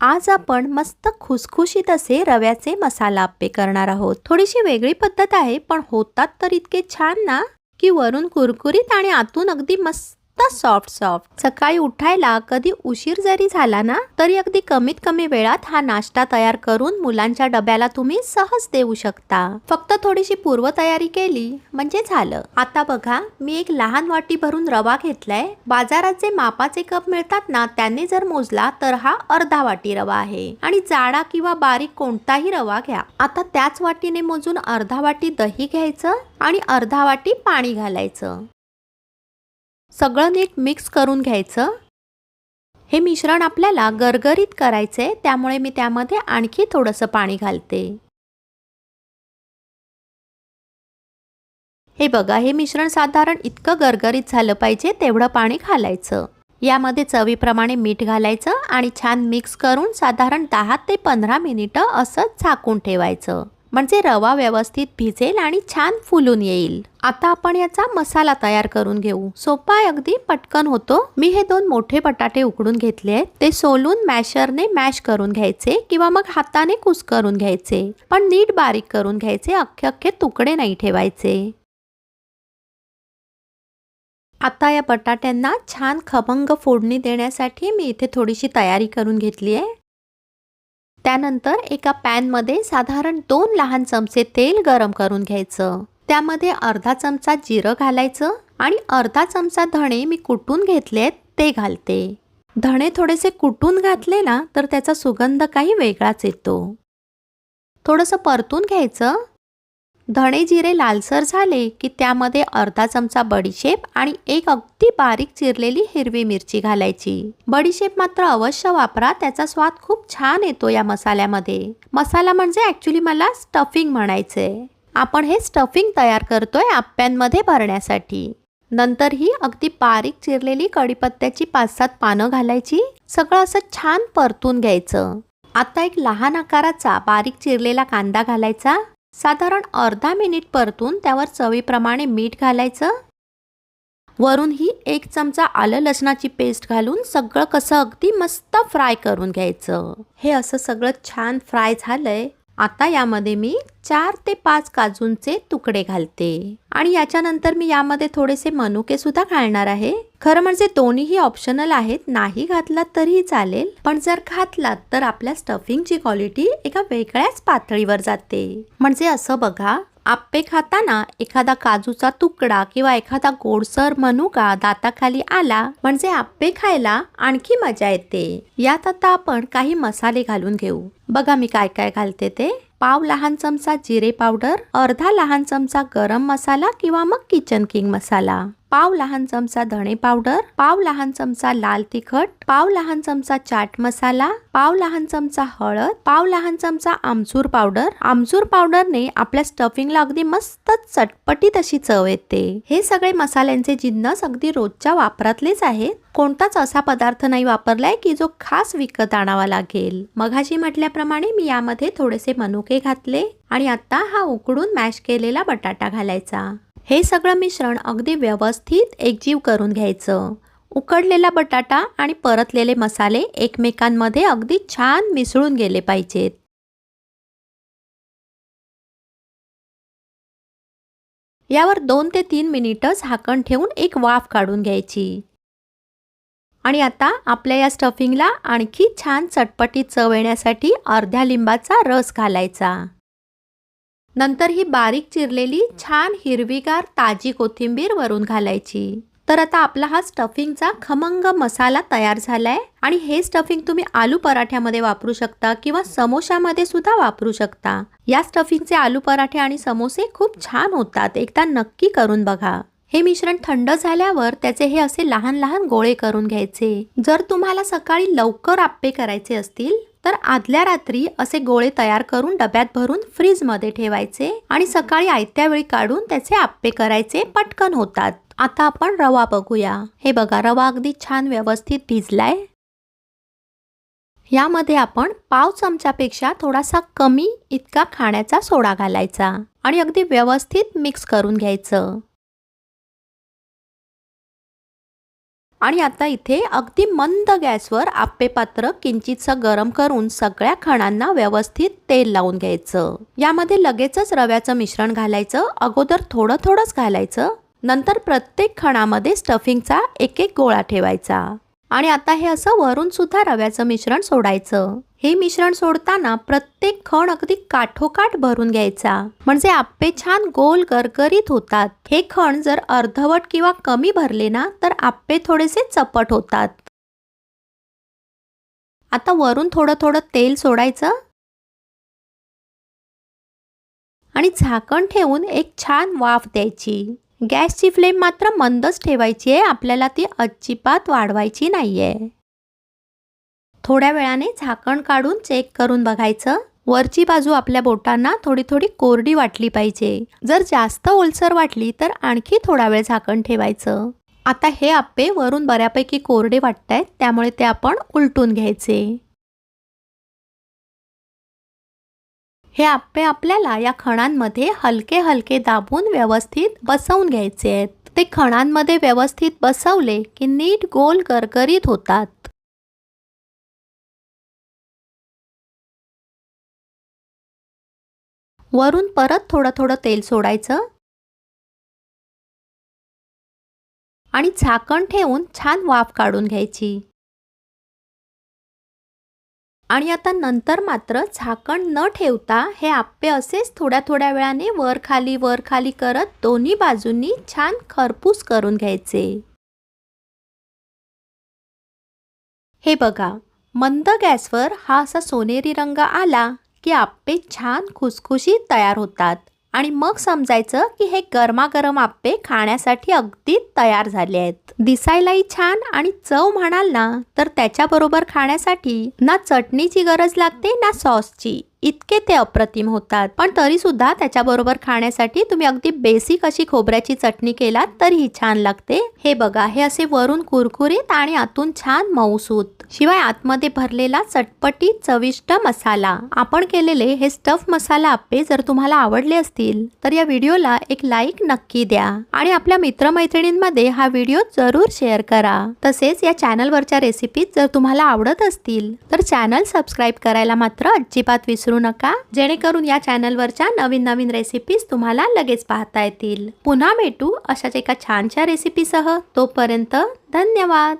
आज आपण मस्त खुसखुशीत असे रव्याचे मसाला आप्पे करणार आहोत. थोडीशी वेगळी पद्धत आहे पण होतात तर इतके छान ना की वरून कुरकुरीत आणि आतून अगदी मस्त सॉफ्ट सॉफ्ट सकाळी उठायला कधी उशीर जरी झाला ना तरी अगदी कमीत कमी वेळात हा नाश्ता तयार करून मुलांच्या डब्याला तुम्ही सहज देऊ शकता. फक्त थोडीशी पूर्वतयारी केली म्हणजे झालं. आता बघा मी एक लहान वाटी भरून रवा घेतलाय. बाजारात जे मापाचे कप मिळतात ना त्याने जर मोजला तर हा अर्धा वाटी रवा आहे. आणि जाडा किंवा बारीक कोणताही रवा घ्या. आता त्याच वाटीने मोजून अर्धा वाटी दही घ्यायचं आणि अर्धा वाटी पाणी घालायचं. सगळं नीट मिक्स करून घ्यायचं. हे मिश्रण आपल्याला गरगरीत करायचे त्यामुळे मी त्यामध्ये आणखी थोडंसं पाणी घालते. हे बघा हे मिश्रण साधारण इतकं गरगरीत झालं पाहिजे तेवढं पाणी घालायचं. यामध्ये चवीप्रमाणे मीठ घालायचं आणि छान मिक्स करून साधारण दहा ते पंधरा मिनिटं असंच झाकून ठेवायचं. म्हणजे रवा व्यवस्थित भिजेल आणि छान फुलून येईल. आता आपण याचा मसाला तयार करून घेऊ. सोपा अगदी पटकन होतो. मी हे दोन मोठे बटाटे उकडून घेतले आहेत. ते सोलून मॅशरने मॅश करून घ्यायचे किंवा मग हाताने कुस करून घ्यायचे. पण नीट बारीक करून घ्यायचे अख्खे अख्खे तुकडे नाही ठेवायचे. आता या बटाट्यांना छान खमंग फोडणी देण्यासाठी मी इथे थोडीशी तयारी करून घेतली आहे. त्यानंतर एका पॅनमध्ये साधारण दोन लहान चमचे तेल गरम करून घ्यायचं. त्यामध्ये अर्धा चमचा जिरं घालायचं आणि अर्धा चमचा धणे मी कुटून घेतलेत ते घालते. धणे थोडेसे कुटून घातले ना तर त्याचा सुगंध काही वेगळाच येतो. थोडंसं परतून घ्यायचं धणे जिरे लालसर झाले की त्यामध्ये अर्धा चमचा बडीशेप आणि एक अगदी बारीक चिरलेली हिरवी मिरची घालायची. बडीशेप मात्र अवश्य वापरा त्याचा स्वाद खूप छान येतो या मसाल्यामध्ये. मसाला म्हणजे ॲक्च्युली मला स्टफिंग म्हणायचंय आपण हे स्टफिंग तयार करतोय आप्प्यांमध्ये भरण्यासाठी. नंतर ही अगदी बारीक चिरलेली कढीपत्त्याची पाच सात पानं घालायची सगळं असं छान परतून घ्यायचं. आता एक लहान आकाराचा बारीक चिरलेला कांदा घालायचा. साधारण अर्धा मिनिट परतून त्यावर चवीप्रमाणे मीठ घालायचं. वरून ही एक चमचा आलं लसणाची पेस्ट घालून सगळं कसं अगदी मस्त फ्राय करून घ्यायचं. हे असं सगळं छान फ्राय झालंय. आता यामध्ये मी चार ते पाच काजूंचे तुकडे घालते. आणि याच्यानंतर मी यामध्ये थोडेसे मनुके सुद्धा घालणार आहे. खरं म्हणजे दोन्हीही ऑप्शनल आहेत. नाही घातलात तरीही चालेल. पण जर घातलात तर आपल्या स्टफिंगची क्वालिटी एका वेगळ्याच पातळीवर जाते. म्हणजे असं बघा आप्पे खाताना एखादा काजूचा तुकडा किंवा एखादा गोडसर मनुका दाताखाली आला म्हणजे आप्पे खायला आणखी मजा येते. यात आता आपण काही मसाले घालून घेऊ. बघा मी काय काय घालते ते. पाव लहान चमचा जिरे पावडर अर्धा लहान चमचा गरम मसाला किंवा मग किचन किंग मसाला. पाव लहान चमचा धणे पावडर पाव लहान चमचा लाल तिखट पाव लहान चमचा चाट मसाला पाव लहान चमचा हळद पाव लहान चमचा आमचूर पावडर. आमचूर पावडरने आपल्या स्टफिंगला अगदी मस्त चटपटीत अशी चव येते. हे सगळे मसाल्यांचे जिन्नस अगदी रोजच्या वापरातलेच आहेत. कोणताच असा पदार्थ नाही वापरलाय की जो खास विकत आणावा लागेल. मघाशी म्हटल्याप्रमाणे मी यामध्ये थोडेसे मनुके घातले आणि आता हा उकडून मॅश केलेला बटाटा घालायचा. हे सगळं मिश्रण अगदी व्यवस्थित एकजीव करून घ्यायचं. उकडलेला बटाटा आणि परतलेले मसाले एकमेकांमध्ये अगदी छान मिसळून गेले पाहिजेत. यावर दोन ते तीन मिनिटं झाकण ठेवून एक वाफ काढून घ्यायची. आणि आता आपल्या या स्टफिंगला आणखी छान चटपटी चव येण्यासाठी अर्ध्या लिंबाचा रस घालायचा. नंतर ही बारीक चिरलेली छान हिरवीगार ताजी कोथिंबीर वरून घालायची. तर आता आपला हा स्टफिंगचा खमंग मसाला तयार झालाय आणि हे स्टफिंग तुम्ही आलू पराठ्यामध्ये वापरू शकता किंवा समोशामध्ये सुद्धा वापरू शकता. या स्टफिंगचे आलू पराठे आणि समोसे खूप छान होतात. एकदा नक्की करून बघा. हे मिश्रण थंड झाल्यावर त्याचे हे असे लहान लहान गोळे करून घ्यायचे. जर तुम्हाला सकाळी लवकर आप्पे करायचे असतील तर आदल्या रात्री असे गोळे तयार करून डब्यात भरून फ्रीजमध्ये ठेवायचे आणि सकाळी आयत्या वेळी काढून त्याचे आप्पे करायचे पटकन होतात. आता आपण रवा बघूया. हे बघा रवा अगदी छान व्यवस्थित भिजलाय. यामध्ये आपण पाव चमच्यापेक्षा थोडासा कमी इतका खाण्याचा सोडा घालायचा आणि अगदी व्यवस्थित मिक्स करून घ्यायचं. आणि आता इथे अगदी मंद गॅसवर आप्पे पात्र किंचितसं गरम करून सगळ्या खणांना व्यवस्थित तेल लावून घ्यायचं. यामध्ये लगेचच रव्याचं मिश्रण घालायचं अगोदर थोडं थोडंच घालायचं नंतर प्रत्येक खणामध्ये स्टफिंगचा एक एक गोळा ठेवायचा. आणि आता हे असं वरून सुद्धा रव्याचं मिश्रण सोडायचं. हे मिश्रण सोडताना प्रत्येक खण अगदी काठोकाठ भरून घ्यायचा. म्हणजे आप्पे छान गोल गरगरीत होतात. हे खण जर अर्धवट किंवा कमी भरले ना तर आप्पे थोडेसे चपट होतात. आता वरून थोडं थोडं तेल सोडायचं. आणि झाकण ठेवून एक छान वाफ द्यायची. गॅसची फ्लेम मात्र मंदच ठेवायची आहे. आपल्याला ती अजिबात वाढवायची नाही आहे थोड्या वेळाने झाकण काढून चेक करून बघायचं. वरची बाजू आपल्या बोटांना थोडी थोडी कोरडी वाटली पाहिजे. जर जास्त ओलसर वाटली तर आणखी थोडा वेळ झाकण ठेवायचं. आता हे आप्पे वरून बऱ्यापैकी कोरडे वाटत आहेत त्यामुळे ते आपण उलटून घ्यायचे. हे आप्पे आपल्याला या खणांमध्ये हलके हलके दाबून व्यवस्थित बसवून घ्यायचे आहेत. ते खणांमध्ये व्यवस्थित बसवले की नीट गोल करकरीत होतात. वरून परत थोडं थोडं तेल सोडायचं. आणि झाकण ठेवून छान वाफ काढून घ्यायची. आणि आता नंतर मात्र झाकण न ठेवता हे आप्पे असेच थोड्या थोड्या वेळाने वर खाली वर खाली करत दोन्ही बाजूंनी छान खरपूस करून घ्यायचे. हे बघा मंद गॅसवर हा असा सोनेरी रंग आला की आप्पे छान खुसखुशीत तयार होतात. आणि मग समजायचं की हे गरमागरम आप्पे खाण्यासाठी अगदी तयार झाले आहेत. दिसायलाही छान आणि चव म्हणाल ना तर त्याच्याबरोबर खाण्यासाठी ना चटणीची गरज लागते ना सॉसची. इतके ते अप्रतिम होतात. पण तरी सुद्धा त्याच्याबरोबर खाण्यासाठी तुम्ही अगदी बेसिक अशी खोबऱ्याची चटणी केलात तरीही छान लागते. हे बघा हे असे वरून कुरकुरीत आणि आतून छान मऊसूत. शिवाय आतमध्ये भरलेला चटपटी चविष्ट मसाला. आपण केलेले हे स्टफ मसाला आप्पे जर तुम्हाला आवडले असतील तर या व्हिडिओला एक लाईक नक्की द्या. आणि आपल्या मित्रमैत्रिणींमध्ये हा व्हिडिओ जरूर शेअर करा. तसेच या चॅनलवरच्या रेसिपीज जर तुम्हाला आवडत असतील तर चॅनल सबस्क्राईब करायला मात्र अजिबात विसरू नका. जेणेकरून या चॅनलवरच्या नवीन नवीन रेसिपीज तुम्हाला लगेच पाहता येतील. पुन्हा भेटू अशाच एका छानशा रेसिपीसह तोपर्यंत धन्यवाद.